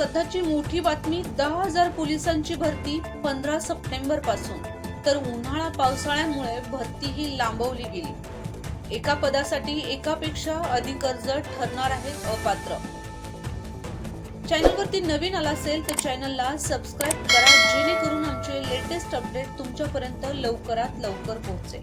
सध्याची मोठी बातमी दहा हजार पोलिसांची भरती पंधरा सप्टेंबरपासून. तर उन्हाळा पावसाळ्यामुळे भरती ही लांबवली गेली. एका पदासाठी एकापेक्षा अधिक अर्ज ठरणार आहेत अपात्र. चॅनलवरती नवीन आला असेल तर चॅनलला सबस्क्राईब करा जेणेकरून आमचे लेटेस्ट अपडेट तुमच्यापर्यंत लवकरात लवकर पोहोचेल.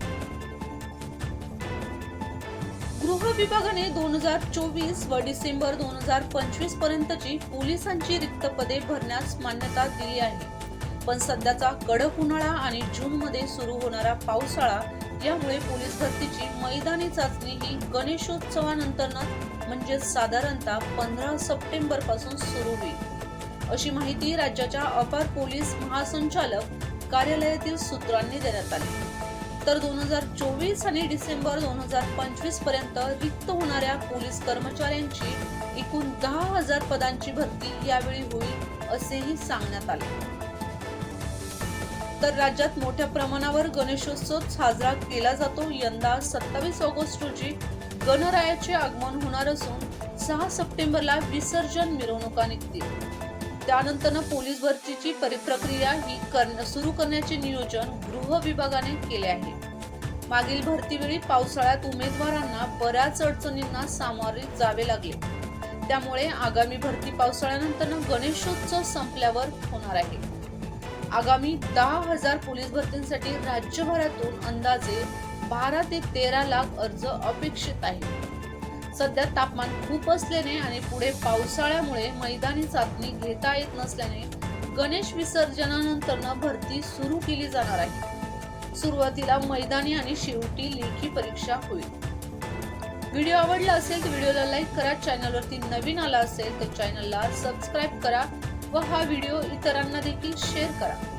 गृह विभागाने दोन हजार चोवीस व डिसेंबर दोन हजार पंचवीस पर्यंतची पोलिसांची रिक्त पदे भरण्यास मान्यता दिली आहे. पण सध्याचा कडक उन्हाळा आणि जून मध्ये सुरू होणारा पावसाळा यामुळे पोलीस भरतीची मैदानी चाचणी ही गणेशोत्सवानंतरच म्हणजे साधारणतः पंधरा सप्टेंबरपासून सुरू होईल. अशी माहिती राज्याच्या अपार पोलीस महासंचालक कार्यालयातील सूत्रांनी देण्यात आली. तर दोन हजार चोवीस आणि डिसेंबर दोन हजार पंचवीसपर्यंत रिक्त होणाऱ्या पोलीस कर्मचाऱ्यांची एकूण दहा हजार पदांची भरती यावेळी होईल असेही सांगण्यात आले. तर राज्यात मोठ्या प्रमाणावर गणेशोत्सव साजरा केला जातो. यंदा सत्तावीस ऑगस्ट रोजी गणरायाचे आगमन होणार असून सहा सप्टेंबरला विसर्जन मिरवणुका निघतील. त्यानंतर पोलीस भरतीची परिप्रक्रिया ही करण सुरू करण्याचे नियोजन गृह विभागाने केले आहे. मागील भरतीवेळी पावसाळ्यात उमेदवारांना बऱ्याच अडचणींना सामोरे जावे लागले. त्यामुळे आगामी भरती पावसाळ्यानंतर गणेशोत्सव संपल्यावर होणार आहे. आगामी दहा हजार पोलीस भरतींसाठी राज्यभरातून अंदाजे बारा ते तेरा लाख अर्ज अपेक्षित आहे सध्या तापमान खूप असल्याने आणि पुढे पावसाळ्यामुळे मैदानी चाचणी घेता येत नसल्याने गणेश विसर्जनानंतर भरती सुरू केली जाणार आहे. सुरुवातीला मैदानी आणि शेवटी लेखी परीक्षा होईल. व्हिडिओ आवडला असेल तर व्हिडिओला लाईक करा चॅनलवरती नवीन आला असेल तर चॅनलला सबस्क्राईब करा व हा व्हिडिओ इतरांना देखील शेअर करा.